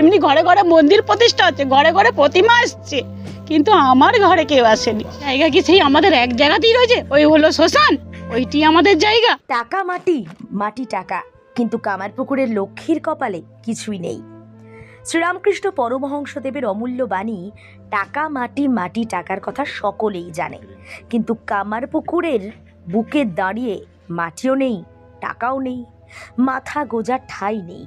এমনি ঘরে ঘরে মন্দির প্রতিষ্ঠা হচ্ছে, ঘরে ঘরে প্রতিমা আসছে, কিন্তু আমার ঘরে কেউ আসেনি। জায়গা কি সেই আমাদের এক জায়গাতেই রয়েছে? ওই হলো শ্মশান, ওইটি আমাদের জায়গা। টাকা মাটি মাটি টাকা, কিন্তু কামারপুকুরের লক্ষ্মীর কপালে কিছুই নেই। শ্রীরামকৃষ্ণ পরমহংসদেবের অমূল্য বাণী, টাকা মাটি মাটি টাকার কথা সকলেই জানে। কিন্তু কামারপুকুরের বুকে দাঁড়িয়ে মাটিও নেই, টাকাও নেই, মাথা গোজার ঠাই নেই।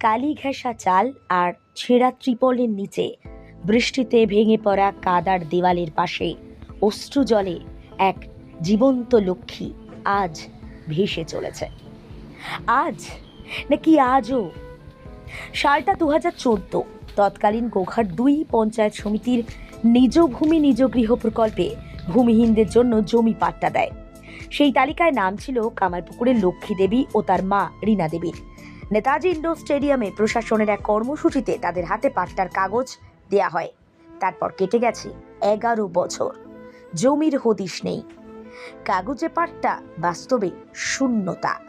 কালি ঘেঁষা চাল আর ছেঁড়া ত্রিপলের নিচে, বৃষ্টিতে ভেঙে পড়া কাদার দেওয়ালের পাশে অশ্রু জলে এক জীবন্ত লক্ষ্মী আজ ভেসে চলেছে। আজ? নাকি আজও? সালটা দু হাজার চোদ্দ, তৎকালীন গোঘাট দুই পঞ্চায়েত সমিতির নিজ ভূমি, নিজ গৃহ প্রকল্পে ভূমিহীনদের জন্য জমি পাট্টা দেয়। সেই তালিকায় নাম ছিল কামারপুকুরের লক্ষ্মী দেবী ও তার মা রীনা দেবীর। নেতাজি ইন্ডোর স্টেডিয়ামে প্রশাসনের এক কর্মসূচিতে তাদের হাতে পাট্টার কাগজ দেয়া হয়। তারপর কেটে গেছে এগারো বছর। জমির হদিশ নেই। কাগজে পাট্টা বাস্তবে শূন্যতা।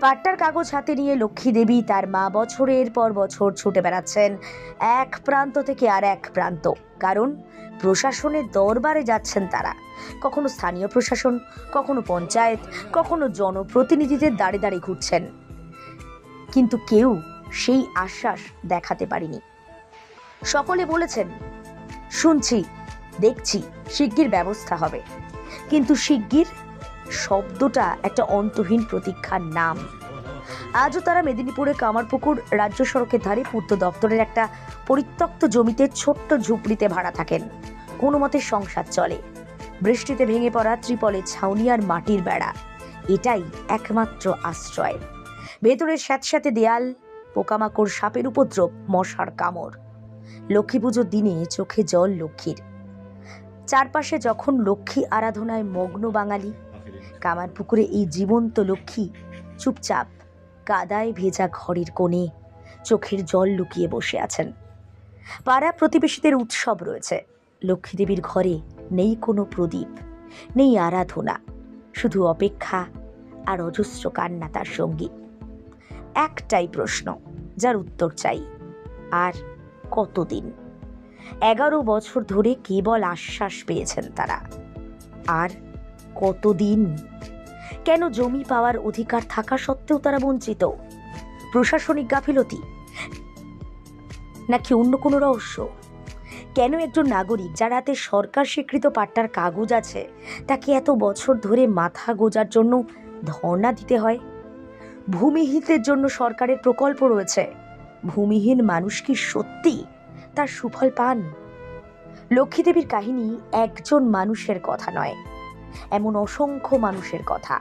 পাট্টার কাগজ হাতে নিয়ে লক্ষ্মী দেবী তার মা বছরের পর বছর ছুটে বেড়াচ্ছেন এক প্রান্ত থেকে আর এক প্রান্ত। কারণ প্রশাসনের দরবারে যাচ্ছেন তারা। কখনো স্থানীয় প্রশাসন, কখনো পঞ্চায়েত, কখনো জনপ্রতিনিধিদের দাঁড়ে দাঁড়িয়ে ঘুরছেন। কিন্তু কেউ সেই আশ্বাস দেখাতে পারেনি। সকলে বলেছেন, শুনছি, দেখছি, শিগগির ব্যবস্থা হবে। কিন্তু শিগগির শব্দটা একটা অন্তহীন প্রতীক্ষার নাম। আজও তারা মেদিনীপুরে কামারপুকুর রাজ্য সড়কের ধারে পূর্ত দপ্তরের একটা পরিত্যক্ত জমিতে ছোট্ট ঝুপড়িতে ভাড়া থাকেন। কোনো মতে সংসার চলে। বৃষ্টিতে ভেঙে পড়া ত্রিপলে ছাউনি আর মাটির বেড়া। এটাই একমাত্র আশ্রয়। ভেতরে স্যাঁতস্যাঁতে দেয়াল, পোকামাকড়, সাপের উপদ্রব, মশার কামড়। লক্ষ্মী পুজোর দিনে চোখে জল লক্ষ্মীর। চারপাশে যখন লক্ষ্মী আরাধনায় মগ্ন বাঙালি, কামার পুকুরে এই জীবন্ত লক্ষ্মী চুপচাপ কাদায় ভেজা ঘরের কোণে চোখের জল লুকিয়ে বসে আছেন। পাড়া প্রতিবেশীদের উৎসব রয়েছে। লক্ষ্মীদেবীর ঘরে নেই কোনো প্রদীপ, নেই আরাধনা। শুধু অপেক্ষা আর অজস্র কান্না তার সঙ্গী। একটাই প্রশ্ন, যার উত্তর চাই, আর কতদিন? এগারো বছর ধরে কেবল আশ্বাস পেয়েছেন তারা। আর কতদিন? কেন জমি পাওয়ার অধিকার থাকা সত্ত্বেও তারা বঞ্চিত? প্রশাসনিক গাফিলতি? নাকি অন্য কোনো রহস্য? কেন একজন নাগরিক যার হাতে সরকার স্বীকৃত পাট্টার কাগজ আছে, তাকে এত বছর ধরে মাথা গোজার জন্য ধর্ণা দিতে হয়? ভূমিহীনদের জন্য সরকারের প্রকল্প রয়েছে। ভূমিহীন মানুষ কি সত্যি তার সুফল পান? লক্ষ্মীদেবীর কাহিনী একজন মানুষের কথা নয়, এমন অসংখ্য মানুষের কথা,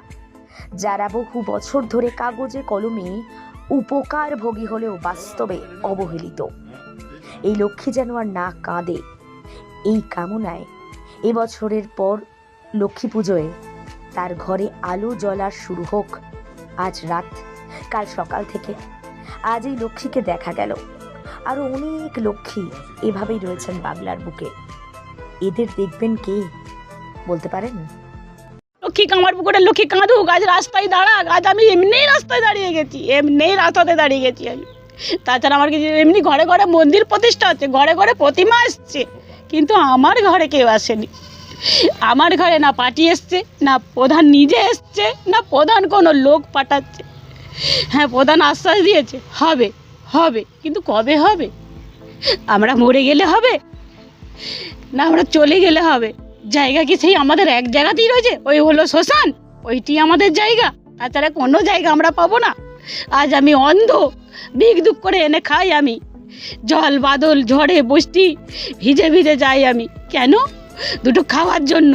যারা বহু বছর ধরে কাগজে কলমে উপকার ভোগী হলেও বাস্তবে অবহেলিত। এই লক্ষ্মী যেন আর না কাঁদে, এই কামনায় এবছরের পর লক্ষ্মী পুজোয় তার ঘরে আলো জ্বলা শুরু হোক। আজ রাত, কাল সকাল থেকে। আজ এই লক্ষ্মীকে দেখা গেল। আরও অনেক লক্ষ্মী এভাবেই রয়েছেন বাংলার বুকে। এদের দেখবেন কে? বলতে পারেন? লক্ষ্মী কামার পুকুরের লক্ষ্মী কাঁদুক, আজ রাস্তায় দাঁড়াক। আজ আমি এমনিই রাস্তায় দাঁড়িয়ে গেছি, এমনিই রাস্তাতে দাঁড়িয়ে গেছি আমি। তাছাড়া আমার কিছু এমনি ঘরে ঘরে মন্দির প্রতিষ্ঠা হচ্ছে ঘরে ঘরে প্রতিমা আসছে কিন্তু আমার ঘরে কেউ আসেনি। আমার ঘরে না পার্টি এসছে, না প্রধান নিজে এসছে, না প্রধান কোনো লোক পাঠাচ্ছে। হ্যাঁ প্রধান আশ্বাস দিয়েছে, হবে হবে, কিন্তু কবে হবে? আমরা মরে গেলে হবে? না, আমরা চলে গেলে হবে? জায়গা কি সেই আমাদের এক জায়গাতেই রয়েছে? ওই হলো শ্মশান, ওইটি আমাদের জায়গা। তাছাড়া কোনো জায়গা আমরা পাবো না। আজ আমি অন্ধ, বিগ দুঃখ করে এনে খাই আমি। জল, বাদল, ঝড়ে, বৃষ্টি, ভিজে ভিজে যাই আমি। কেন? দুটো খাওয়ার জন্য।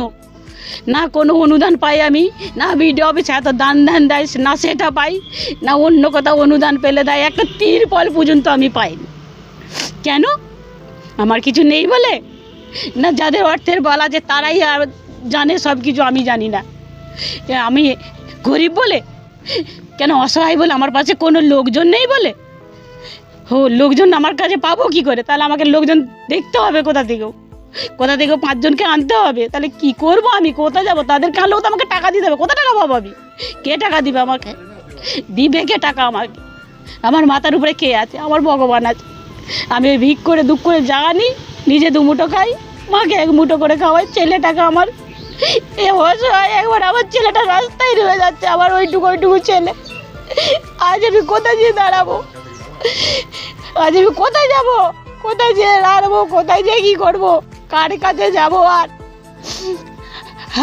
না কোনো অনুদান পাই আমি, না বিডিও অফিসে এত দান ধ্যান দেয়, না সেটা পাই, না অন্য কোথাও অনুদান পেলে দেয়, একটা তিরপল পর্যন্ত আমি পাইনি। কেন? আমার কিছু নেই বলে? না যাদের অর্থের বলা যে তারাই আর জানে সব কিছু আমি জানি না। আমি গরিব বলে? কেন অসহায় বলে? আমার পাশে কোনো লোকজন নেই বলে? হো, লোকজন আমার কাছে পাবো কি করে? তাহলে আমাকে লোকজন দেখতে হবে কোথা থেকেও। কোথা থেকে পাঁচজনকে আনতে হবে? তাহলে কি করব আমি? কোথায় যাব? তাদেরকে আনলেও তো আমাকে টাকা দিতে হবে কোথা টাকা পাবো আমি? কে টাকা দিবে আমাকে? দিবে কে টাকা আমাকে? আমার মাথার উপরে কে আছে? আমার ভগবান আছে। আমি ওই ভিক করে, দুঃখ করে জাগানি নিজে দু মুঠো খাই, মাকে এক মুঠো করে খাওয়াই ছেলে টাকা আমার এ হয়, একবার আমার ছেলেটা রাস্তায় রয়ে যাচ্ছে, আমার ওইটুকু ওইটুকু ছেলে। আজ আমি কোথায় গিয়ে দাঁড়াবো? আজ আমি কোথায় যাব? কোথায় যেয়ে দাঁড়াবো কোথায় যেয়ে কী করব? কার কাছে যাব আর?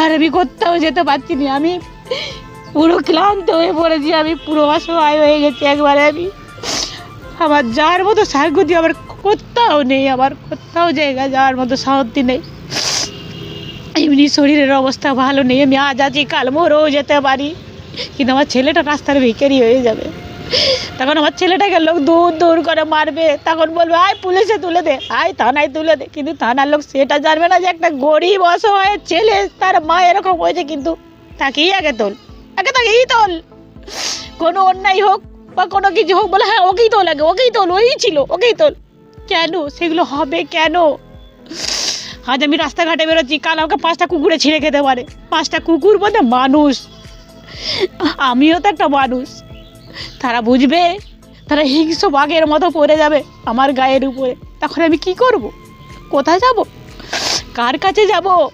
আর আমি কোথাও যেতে পারছি না, আমি পুরো ক্লান্ত হয়ে পড়েছি, আমি পুরো অসহায় হয়ে গেছি একবারে আমি। আমার যাওয়ার মতো সাহগতি আমার কোথাও নেই, আমার কোথাও জায়গা যাওয়ার মতো সাহসী নেই। এমনি শরীরের অবস্থা ভালো নেই, আমি আজ আছি, কাল মরেও যেতে পারি। কিন্তু আমার ছেলেটা রাস্তার ভিখারি হয়ে যাবে। তখন আমার ছেলেটাকে লোক দূর দূর করে মারবে। তখন বলবে, আয় পুলিশে তুলে দে। আয় থানায় তুলে দে। কিন্তু থানার লোক সেটা জানবে না যে একটা গরিব, অসহায় ছেলে, তার মা এরকম হয়েছে কিন্তু তাকেই আগে তোল। আগে তাকেই তোল। কোনো অন্যায় হোক বা কোনো কিছু হোক, বলে হ্যাঁ ওকেই তোল আগে, ওকেই তোল, ওই ছিল, ওকেই তোল। কেন? সেগুলো হবে কেন? আজ আমি রাস্তাঘাটে বেরোচ্ছি, কাল আমাকে পাঁচটা কুকুরে ছিঁড়ে খেতে পারে। পাঁচটা কুকুর বলতে মানুষ। আমিও তো একটা মানুষ। তারা বুঝবে? তারা হিংস্র বাঘের মতো পড়ে যাবে আমার গায়ের উপরে। তখন আমি কি করব? কোথায় যাব? কার কাছে যাব?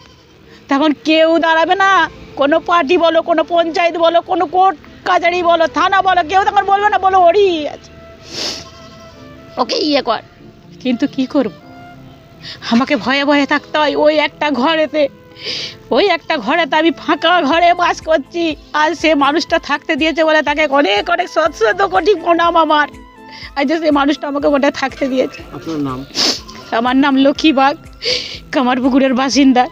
তখন কেউ দাঁড়াবে না। কোনো পার্টি বলো, কোনো পঞ্চায়েত বলো, কোনো কোর্ট কাছারি বলো, থানা বলো, কেউ তখন বলবে না, বলো, ওরই আছে। ওকে ইয়ে কর। কিন্তু কি করব? আমাকে ভয়ে ভয়ে থাকতে হয় ওই একটা ঘরেতে। ওই একটা ঘরে তো আমি ফাঁকা ঘরে বাস করছি। আর সে মানুষটা থাকতে দিয়েছে বলে তাকে অনেক অনেক সৎসদ শত কোটি প্রণাম আমার। আজ যে সে মানুষটা আমাকে ওটা থাকতে দিয়েছে। আপনার নাম? আমার নাম লক্ষ্মী বাঘ কামারপুকুরের বাসিন্দা।